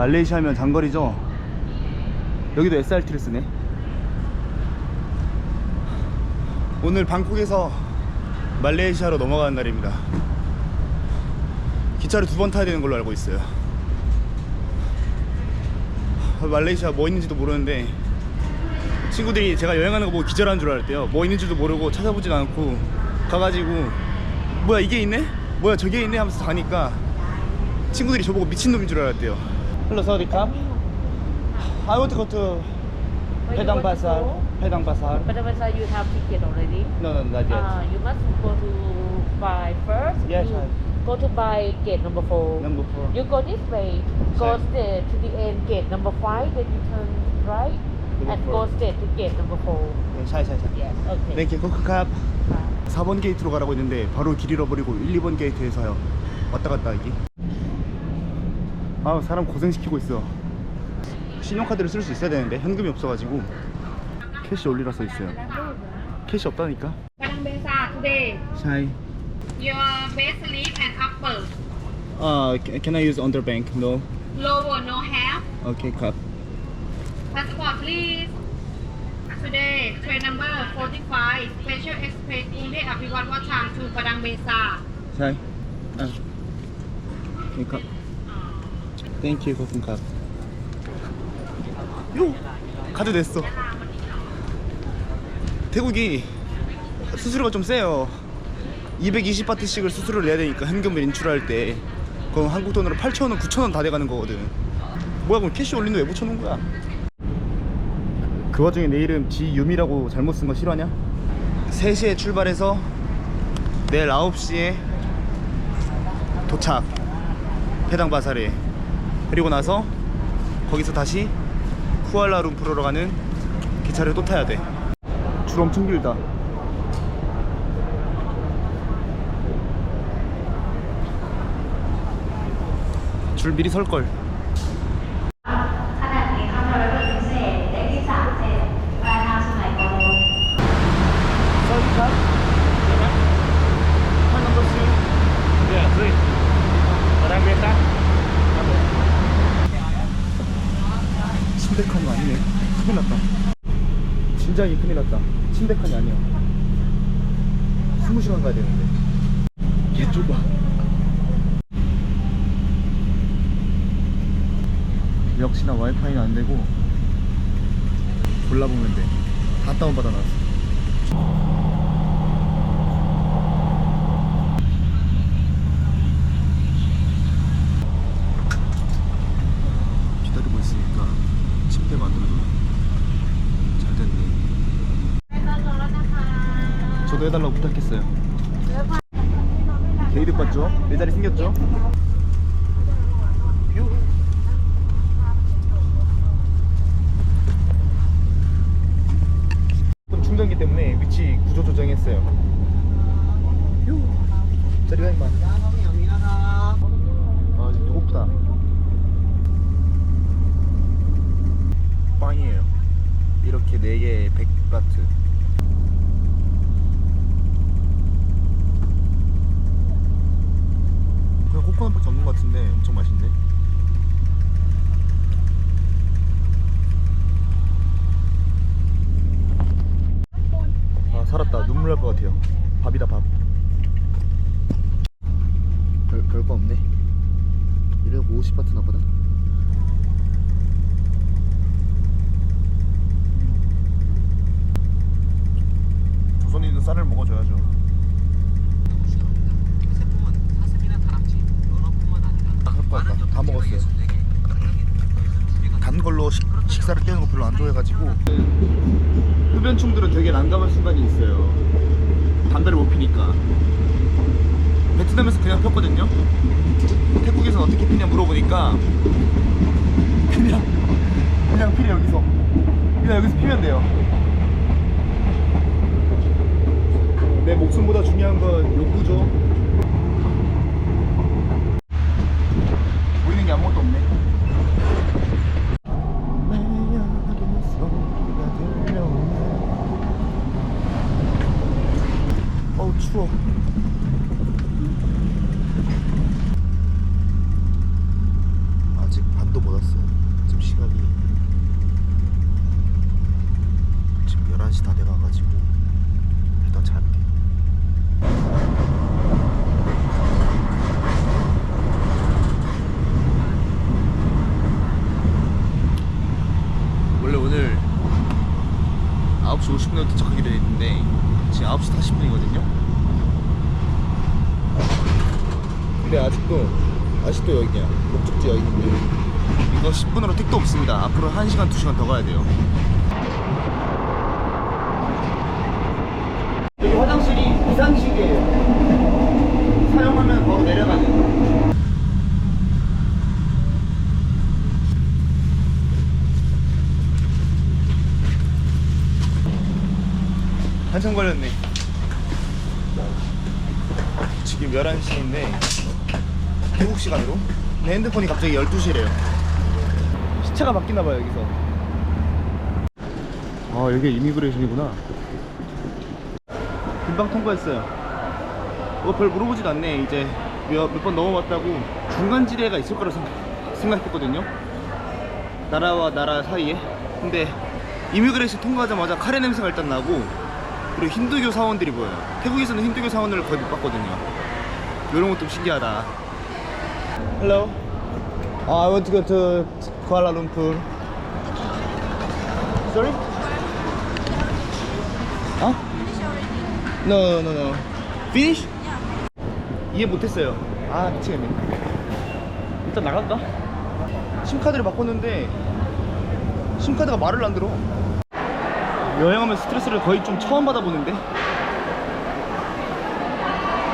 말레이시아면 장거리죠? 여기도 SRT를 쓰네. 오늘 방콕에서 말레이시아로 넘어가는 날입니다. 기차를 두 번 타야 되는 걸로 알고 있어요. 말레이시아 뭐 있는지도 모르는데 친구들이 제가 여행하는 거 보고 기절한 줄 알았대요. 뭐 있는지도 모르고 찾아보진 않고 가가지고 뭐야 이게 있네? 뭐야 저게 있네? 하면서 가니까 친구들이 저보고 미친놈인 줄 알았대요 Hello, sorry, come. I want to go to Padang Pasar. Padang Pasar. But when you have ticket already, No, no, not yet. uh, you must go to buy first. Yes, you I- go to buy gate number four. Number four. You go this way, go straight to the end gate number five, then you turn right Number and four. go straight to gate number four. 네, 샤이샤이샤. Yes, okay. 땡큐, 코크캅. Uh, 4번 게이트로 가라고 했는데 바로 길 잃어버리고 1, 2번 게이트에서요 왔다 갔다 하기 아 사람 고생시키고 있어 신용카드를 쓸 수 있어야 되는데 현금이 없어가지고 캐시 올리라 써 있어요 캐시 없다니까. 샤이 Your base sleep and upper. 아 can I use underbank? No Lower no have. 오케이 컵 Passport please. Today, train number 45, Special Express Pune Apiwan Watcham to Padang Besa. 샤이 아 오케이 컵 땡큐 코쿤캅 요! 카드 냈어. 태국이 수수료가 좀 세요. 220바트씩을 수수료를 내야 되니까 현금을 인출할 때 그럼 한국 돈으로 8,000원, 9,000원 다 돼가는 거거든. 뭐야 그럼 캐시 올리는데 왜 붙여놓은 거야? 그 와중에 내 이름 지유미라고 잘못 쓴 거 싫어하냐? 3시에 출발해서 내일 9시에 도착. 페당바사르에 그리고 나서 거기서 다시 쿠알라룸푸르로 가는 기차를 또 타야 돼. 줄 엄청 길다. 줄 미리 설 걸. 이 큰일 났다. 침대칸이 아니야. 20시간 가야 되는데. 얘 좁아. 역시나 와이파이는 안 되고 골라보면 돼. 다 다운받아 놨어. 기다리고 있으니까 침대 만들어줘. 잘 됐네. 저도 해달라고 부탁했어요. 게이득 봤죠? 내 자리 생겼죠? 충전기 때문에 위치 구조 조정했어요. 휴. 자리가 임마. 아 지금 배고프다. 빵이에요. 이렇게 4개에 100바트. 그냥 코코넛밖에 없는 것 같은데 엄청 맛있네. 아 살았다. 눈물 날 것 같아요. 밥이다 밥. 별 별거 없네. 이래고 50바트 나거든. 조선에 있는 쌀을 먹어줘야죠. 갖고 왔다. 다 먹었어요. 단 걸로 식, 식사를 깨는 거 별로 안 좋아해가지고 흡연충들은 되게 난감한 순간이 있어요. 담배를 못 피니까. 베트남에서 그냥 폈거든요. 태국에서 어떻게 피냐 물어보니까 그냥 그냥 피래 여기서. 그냥 여기서 피면 돼요. 내 목숨보다 중요한 건 욕구죠. 보이는 게 아무것도 없네. 어우 추워. 아직 반도 못 못 왔어요. 지금 시간이 지금 11시 다 돼가가지고 일단 잘게. 원래 오늘 9시 50분에 도착하기로 했는데 지금 9시 40분이거든요. 근데 아직도 아직도 여기야 목적지 여기인데 이거 10분으로 택도 없습니다. 앞으로 1시간 2시간 더 가야 돼요. 여기 화장실이 비상식이에요. 사용하면 바로 내려가는. 한참 걸렸네. 지금 11시인데 한국 시간으로 내 핸드폰이 갑자기 12시래요. 시차가 바뀌나 봐요, 여기서. 아, 여기 이미그레이션이구나. 금방 통과했어요. 뭐 별 물어보지도 않네. 이제 몇번 넘어봤다고 중간 지대가 있을 거라 생각, 생각 했거든요. 나라와 나라 사이에. 근데 이미그레이션 통과하자마자 카레 냄새가 일단 나고 그리고 힌두교 사원들이 보여요. 태국에서는 힌두교 사원을 거의 못 봤거든요. 이런 것도 신기하다. Hello. Uh, I want to go to Kuala Lumpur. Sorry? Huh? No, no, no. Finish? 이해 못했어요. 아, 미치겠네. 일단 나갈까? 심카드를 바꿨는데 심카드가 말을 안 들어. 여행하면 스트레스를 거의 좀 처음 받아보는데.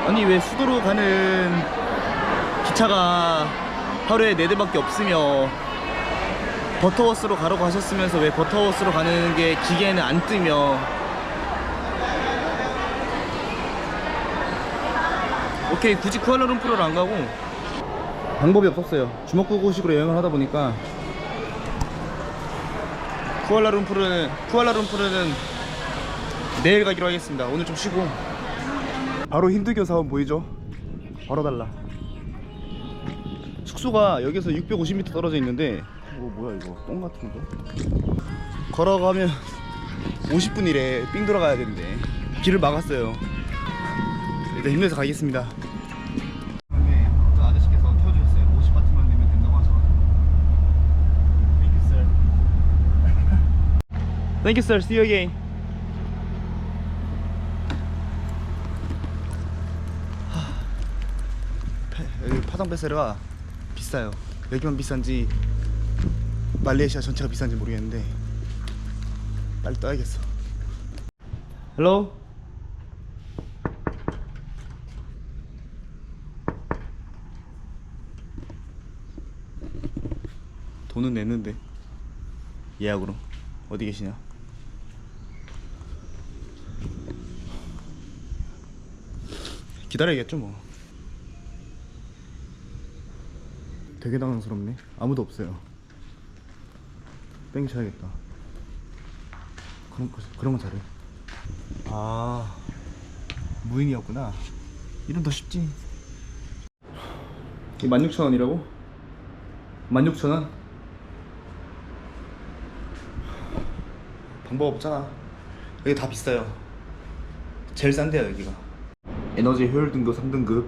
아니 왜 수도로 가는 기차가 하루에 네 대밖에 없으며 버터워스로 가라고 하셨으면서 왜 버터워스로 가는 게 기계에는 안 뜨며? 오케이 굳이 쿠알라룸푸르를 안 가고. 방법이 없었어요. 주먹구구식으로 여행을 하다 보니까 쿠알라룸푸르는 쿠알라룸푸르는 내일 가기로 하겠습니다. 오늘 좀 쉬고. 바로 힌두교 사원 보이죠? 바로 달라. 숙소가 여기서 650m 떨어져 있는데 이거 뭐야 이거. 똥 같은 거? 걸어가면 50분이래. 삥 돌아가야 된대. 길을 막았어요. 일단 힘내서 가겠습니다. 네, 어떤 아저씨께서 태워주셨어요. 50바트만 내면 된다고 하셔가지고. Thank you, sir. Thank you, sir. See you again. 하, 파- 여기 파당 베세르가 비싸요. 여기만 비싼지 말레이시아 전체가 비싼지 모르겠는데 빨리 떠야겠어. Hello. 돈은 냈는데 예약으로 어디 계시냐? 기다려야겠죠 뭐. 되게 당황스럽네. 아무도 없어요. 땡겨야겠다. 그런 거 그런 거 잘해. 아 무인이었구나. 이름 더 쉽지. 이 16,000원이라고? 16,000원? 방법 없잖아. 여기 다 비싸요. 제일 싼데요, 여기가. 에너지 효율 등도 3등급.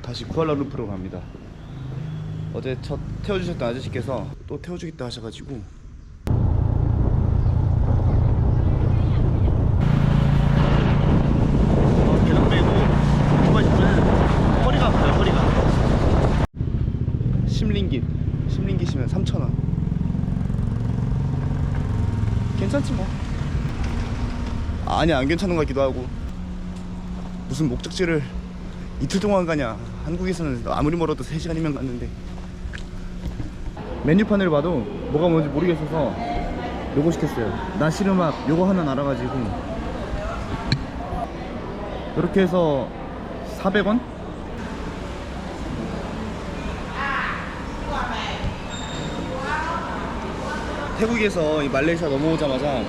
다시 쿠알라룸푸르로 갑니다. 어제 첫 태워주셨던 아저씨께서 또 태워주겠다 하셔가지고 10링깃 10링깃이면 3,000원. 괜찮지 뭐. 아니 안 괜찮은 것 같기도 하고. 무슨 목적지를 이틀 동안 가냐. 한국에서는 아무리 멀어도 3시간이면 갔는데. 메뉴판을 봐도 뭐가 뭔지 모르겠어서 요거 시켰어요. 나시르막 요거 하나 날아가지고. 이렇게 해서 400원? 태국에서 이 말레이시아 넘어오자마자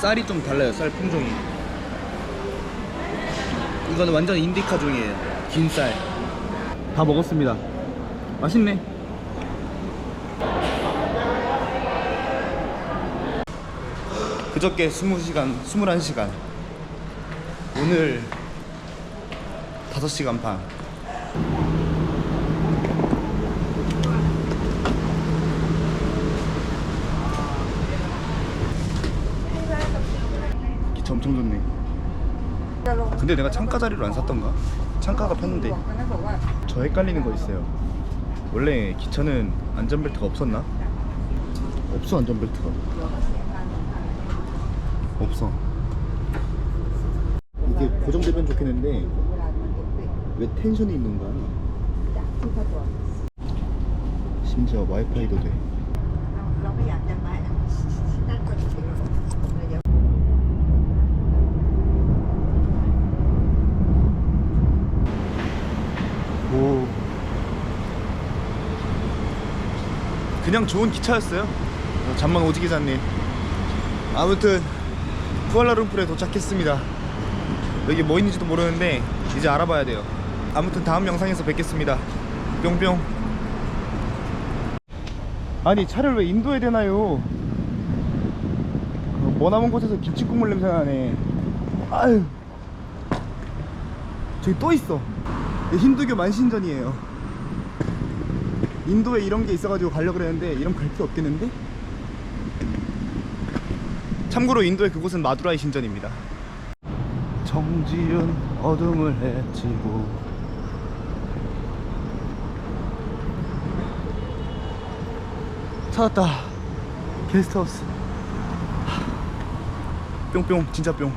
쌀이 좀 달라요. 쌀 품종이. 이거는 완전 인디카 종이에요. 긴 쌀. 다 먹었습니다. 맛있네. 그저께 20시간, 21시간. 오늘 5시간 반. 기차 엄청 좋네. 근데 내가 창가 자리로 안 샀던가? 창가가 폈는데 저 헷갈리는 거 있어요. 원래 기차는 안전벨트가 없었나? 없어 안전벨트가. 없어. 이게 고정되면 좋겠는데 왜 텐션이 있는 거야? 심지어 와이파이도 돼. 오. 그냥 좋은 기차였어요. 어, 잠만 오지게 잤네. 아무튼 쿠알라룸푸르에 도착했습니다. 여기 뭐 있는지도 모르는데 이제 알아봐야 돼요. 아무튼 다음 영상에서 뵙겠습니다. 뿅뿅. 아니 차를 왜 인도에 대나요? 어, 머나먼 곳에서 김치 국물 냄새 나네. 아유. 저기 또 있어. 이게 힌두교 만신전이에요. 인도에 이런 게 있어가지고 가려고 그랬는데 이런 갈 필요 없겠는데? 참고로 인도의 그곳은 마두라이 신전입니다. 정지은 어둠을 헤치고 찾았다 게스트하우스 하, 뿅뿅 진짜 뿅